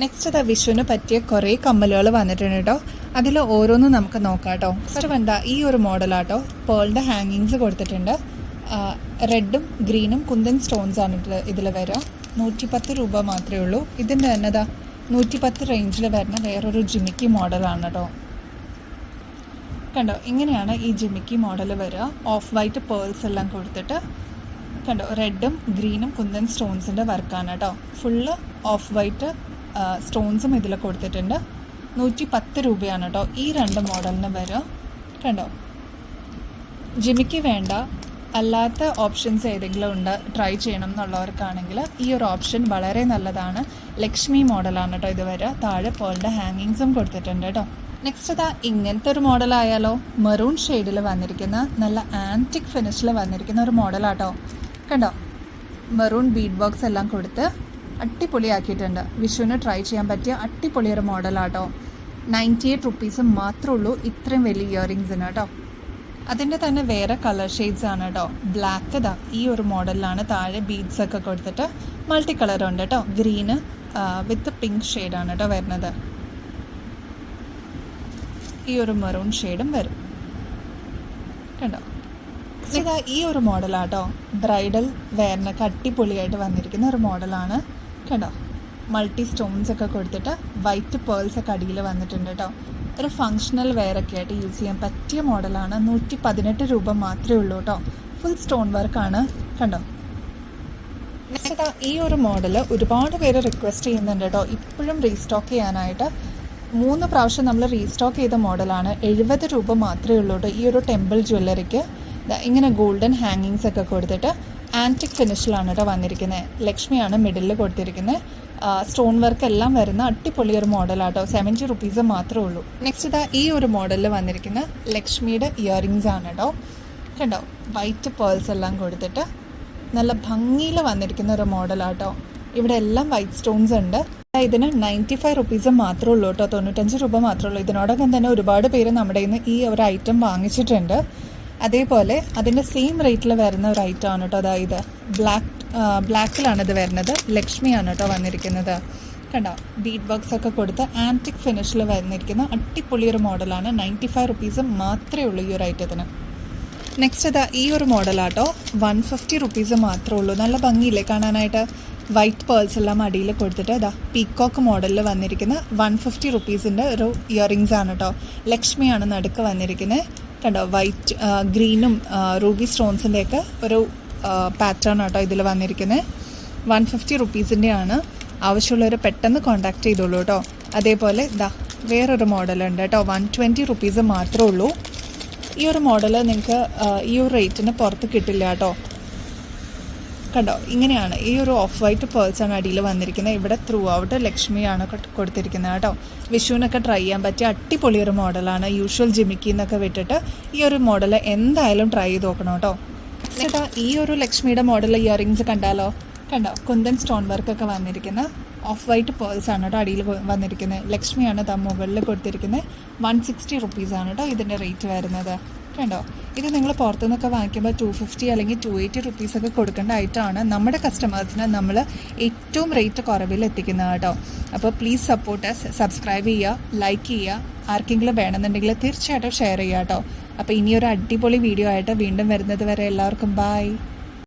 Next അതാ വിഷുവിന് പറ്റിയ കുറേ കമ്മലുകൾ വന്നിട്ടുണ്ട് കേട്ടോ അതിൽ ഓരോന്നും നമുക്ക് നോക്കാം കേട്ടോ ഫസ്റ്റ് വേണ്ട ഈ ഒരു മോഡലാട്ടോ പേളിന്റെ ഹാങ്ങിങ്സ് കൊടുത്തിട്ടുണ്ട്. റെഡും ഗ്രീനും കുന്തൻ സ്റ്റോൺസ് ആണ് ഇതിൽ വരിക നൂറ്റിപ്പത്ത് രൂപ മാത്രമേ ഉള്ളൂ. ഇതിന്റെ തന്നെ ഇതാ നൂറ്റിപ്പത്ത് റേഞ്ചിൽ വരുന്ന വേറൊരു ജിമിക്കി മോഡലാണ് കേട്ടോ കണ്ടോ? ഇങ്ങനെയാണ് ഈ ജിമിക്കി മോഡൽ വരിക ഓഫ് വൈറ്റ് പേൾസ് എല്ലാം കൊടുത്തിട്ട്. കണ്ടോ? റെഡും ഗ്രീനും കുന്തൻ സ്റ്റോൺസിന്റെ വർക്കാണ് കേട്ടോ ഫുള്ള് ഓഫ് വൈറ്റ് സ്റ്റോൺസും ഇതിൽ കൊടുത്തിട്ടുണ്ട്. നൂറ്റി പത്ത് രൂപയാണ് കേട്ടോ. ഈ രണ്ട് മോഡലിന് വരിക കണ്ടോ? ജിമിക്ക് വേണ്ട അല്ലാത്ത ഓപ്ഷൻസ് ഏതെങ്കിലും ഉണ്ട് ട്രൈ ചെയ്യണം എന്നുള്ളവർക്കാണെങ്കിൽ ഈ ഒരു ഓപ്ഷൻ വളരെ നല്ലതാണ്. ലക്ഷ്മി മോഡലാണ് കേട്ടോ ഇതുവരെ താഴെ പോലെ ഹാങ്ങിങ്സും കൊടുത്തിട്ടുണ്ട് കേട്ടോ. നെക്സ്റ്റ് ഇതാ ഇങ്ങനത്തെ ഒരു മോഡലായാലോ? മെറൂൺ ഷെയ്ഡിൽ വന്നിരിക്കുന്ന നല്ല ആന്റിക് ഫിനിഷിൽ വന്നിരിക്കുന്ന ഒരു മോഡലാട്ടോ. കണ്ടോ? മെറൂൺ ബീഡ് ബോക്സ് എല്ലാം കൊടുത്ത് അടിപൊളിയാക്കിയിട്ടുണ്ട്. വിഷുവിന് ട്രൈ ചെയ്യാൻ പറ്റിയ അടിപൊളിയൊരു മോഡലാട്ടോ. നയന്റി എയ്റ്റ് റുപ്പീസ് മാത്രമേ ഉള്ളൂ ഇത്രയും വലിയ ഇയറിങ്സിന് കേട്ടോ. അതിന്റെ തന്നെ വേറെ കളർ ഷെയ്ഡ്സ് ആണ് കേട്ടോ. ബ്ലാക്ക് ഇതാ ഈ ഒരു മോഡലിലാണ് താഴെ ബീഡ്സ് ഒക്കെ കൊടുത്തിട്ട് മൾട്ടി കളർ ഉണ്ട് കേട്ടോ. ഗ്രീന് വിത്ത് പിങ്ക് ഷെയ്ഡാണ് കേട്ടോ വരുന്നത്. ഈ ഒരു മെറൂൺ ഷെയ്ഡും വരും. കണ്ടോ? ഇതാ ഈ ഒരു മോഡലാട്ടോ ബ്രൈഡൽ വെയറിനൊക്കെ അടിപൊളിയായിട്ട് വന്നിരിക്കുന്ന ഒരു മോഡലാണ് കണ്ടോ മൾട്ടി സ്റ്റോൺസ് ഒക്കെ കൊടുത്തിട്ട് വൈറ്റ് പേൾസ് ഒക്കെ അടിയിൽ വന്നിട്ടുണ്ട് കേട്ടോ. ഒരു ഫങ്ഷണൽ വെയർ ഒക്കെ ആയിട്ട് യൂസ് ചെയ്യാൻ പറ്റിയ മോഡലാണ് നൂറ്റി പതിനെട്ട് രൂപ മാത്രമേ ഉള്ളൂ കേട്ടോ. ഫുൾ സ്റ്റോൺ ആണ്. കണ്ടോ? നെക്സ്റ്റ് ഈ ഒരു മോഡൽ ഒരുപാട് പേര് റിക്വസ്റ്റ് ചെയ്യുന്നുണ്ട് കേട്ടോ. ഇപ്പോഴും റീസ്റ്റോക്ക് ചെയ്യാനായിട്ട്. മൂന്ന് പ്രാവശ്യം നമ്മൾ റീസ്റ്റോക്ക് ചെയ്ത മോഡലാണ് എഴുപത് രൂപ മാത്രമേ ഉള്ളൂ കേട്ടോ ഈ ഒരു ടെമ്പിൾ ജ്വല്ലറിക്ക് ഇങ്ങനെ ഗോൾഡൻ ഹാങ്ങിങ്സ് ഒക്കെ കൊടുത്തിട്ട് ആന്റിക് ഫിനിഷിലാണ് കേട്ടോ വന്നിരിക്കുന്നത് ലക്ഷ്മിയാണ് മിഡിലിൽ കൊടുത്തിരിക്കുന്നത് സ്റ്റോൺ വർക്ക് എല്ലാം വരുന്ന അടിപൊളി ഒരു മോഡലാട്ടോ സെവന്റി റുപ്പീസ് മാത്രമേ ഉള്ളൂ. നെക്സ്റ്റ് ഇതാ ഈ ഒരു മോഡലിൽ വന്നിരിക്കുന്ന ലക്ഷ്മിയുടെ ഇയറിങ്സ് ആണ് കേട്ടോ കണ്ടോ? വൈറ്റ് പേൾസ് എല്ലാം കൊടുത്തിട്ട് നല്ല ഭംഗിയിൽ വന്നിരിക്കുന്ന ഒരു മോഡലാട്ടോ ഇവിടെ എല്ലാം വൈറ്റ് സ്റ്റോൺസ് ഉണ്ട്. ഇതിന് നയന്റി ഫൈവ് റുപ്പീസ് മാത്രമേ ഉള്ളൂ കേട്ടോ തൊണ്ണൂറ്റഞ്ച് രൂപ മാത്രമേ ഉള്ളൂ. ഇതിനോടൊപ്പം തന്നെ ഒരുപാട് പേര് നമ്മുടെ ഇന്ന് ഈ ഒരു ഐറ്റം വാങ്ങിച്ചിട്ടുണ്ട്. അതേപോലെ അതിന്റെ സെയിം റേറ്റിൽ വരുന്ന ഒരു ഐറ്റം ആണ് കേട്ടോ അതായത് ബ്ലാക്ക് ബ്ലാക്കിലാണ് ഇത് വരുന്നത്. ലക്ഷ്മിയാണ് കേട്ടോ വന്നിരിക്കുന്നത്. കണ്ടോ? ബീറ്റ് ബോക്സ് ഒക്കെ കൊടുത്ത് ആന്റിക് ഫിനിഷിൽ വന്നിരിക്കുന്ന അടിപൊളി ഒരു മോഡലാണ് നയന്റി ഫൈവ് റുപ്പീസ് മാത്രമേ ഉള്ളൂ ഈ ഒരു ഐറ്റത്തിന് നെക്സ്റ്റ് ഇതാ ഈ ഒരു മോഡലാട്ടോ വൺ ഫിഫ്റ്റി റുപ്പീസ് മാത്രമേ ഉള്ളൂ. നല്ല ഭംഗിയില്ലേ കാണാനായിട്ട്? വൈറ്റ് പേൾസ് എല്ലാം അടിയിൽ കൊടുത്തിട്ട് അതാ പീക്കോക്ക് മോഡലിൽ വന്നിരിക്കുന്ന വൺ ഫിഫ്റ്റി റുപ്പീസിന്റെ ഒരു ഇയറിങ്സ് ആണ് കേട്ടോ ലക്ഷ്മിയാണ് നടുക്ക് വന്നിരിക്കുന്നത് കണ്ടോ? വൈറ്റ് ഗ്രീനും റൂബി സ്റ്റോൺസിന്റെയൊക്കെ ഒരു പാറ്റേൺ ആട്ടോ ഇതിൽ വന്നിരിക്കുന്നത് വൺ ഫിഫ്റ്റി റുപ്പീസിന്റെയാണ് ആവശ്യമുള്ളവർ പെട്ടെന്ന് കോൺടാക്ട് ചെയ്തോളൂ കേട്ടോ അതേപോലെ ഇതാ വേറൊരു മോഡലുണ്ട് കേട്ടോ വൺ ട്വന്റി റുപ്പീസ് മാത്രമേ ഉള്ളൂ. ഈ ഒരു മോഡൽ നിങ്ങൾക്ക് ഈ ഒരു റേറ്റിന് പുറത്ത് കിട്ടില്ല കേട്ടോ കണ്ടോ? ഇങ്ങനെയാണ്. ഈ ഒരു ഓഫ് വൈറ്റ് പേഴ്സാണ് അടിയിൽ വന്നിരിക്കുന്നത്. ഇവിടെ ത്രൂ ഔട്ട് ലക്ഷ്മിയാണ് കൊടുത്തിരിക്കുന്നത് കേട്ടോ. വിഷുവിനൊക്കെ ട്രൈ ചെയ്യാൻ പറ്റിയ അടിപൊളി ഒരു മോഡലാണ് യൂഷ്വൽ ജിമിക്കി എന്നൊക്കെ വിട്ടിട്ട് ഈ ഒരു മോഡൽ എന്തായാലും ട്രൈ ചെയ്ത് നോക്കണം കേട്ടോ. ചേട്ടാ ഈ ഒരു ലക്ഷ്മിയുടെ മോഡൽ ഇയറിങ്സ് കണ്ടാലോ? കണ്ടോ? കുന്തൻ സ്റ്റോൺ വർക്ക് ഒക്കെ വന്നിരിക്കുന്ന ഓഫ് വൈറ്റ് പേഴ്സ് ആണ് കേട്ടോ അടിയിൽ വന്നിരിക്കുന്നത്. ലക്ഷ്മിയാണ് താ മുകളിൽ കൊടുത്തിരിക്കുന്നത്. വൺ സിക്സ്റ്റി റുപ്പീസാണ് കേട്ടോ ഇതിന്റെ റേറ്റ് വരുന്നത്. കണ്ടോ ഇത് നിങ്ങൾ പുറത്തുനിന്നൊക്കെ വാങ്ങിക്കുമ്പോൾ ടു ഫിഫ്റ്റി അല്ലെങ്കിൽ ടു എയ്റ്റി റുപ്പീസൊക്കെ കൊടുക്കേണ്ട ഐറ്റമാണ് നമ്മുടെ കസ്റ്റമേഴ്സിന് നമ്മൾ ഏറ്റവും റേറ്റ് കുറവിൽ എത്തിക്കുന്നത് കേട്ടോ. അപ്പോൾ പ്ലീസ് സപ്പോർട്ട് സബ്സ്ക്രൈബ് ചെയ്യുക ലൈക്ക് ചെയ്യുക. ആർക്കെങ്കിലും വേണമെന്നുണ്ടെങ്കിൽ തീർച്ചയായിട്ടും ഷെയർ ചെയ്യുക കേട്ടോ. അപ്പോൾ ഇനിയൊരു അടിപൊളി വീഡിയോ ആയിട്ട് വീണ്ടും വരുന്നത് വരെ എല്ലാവർക്കും ബായ്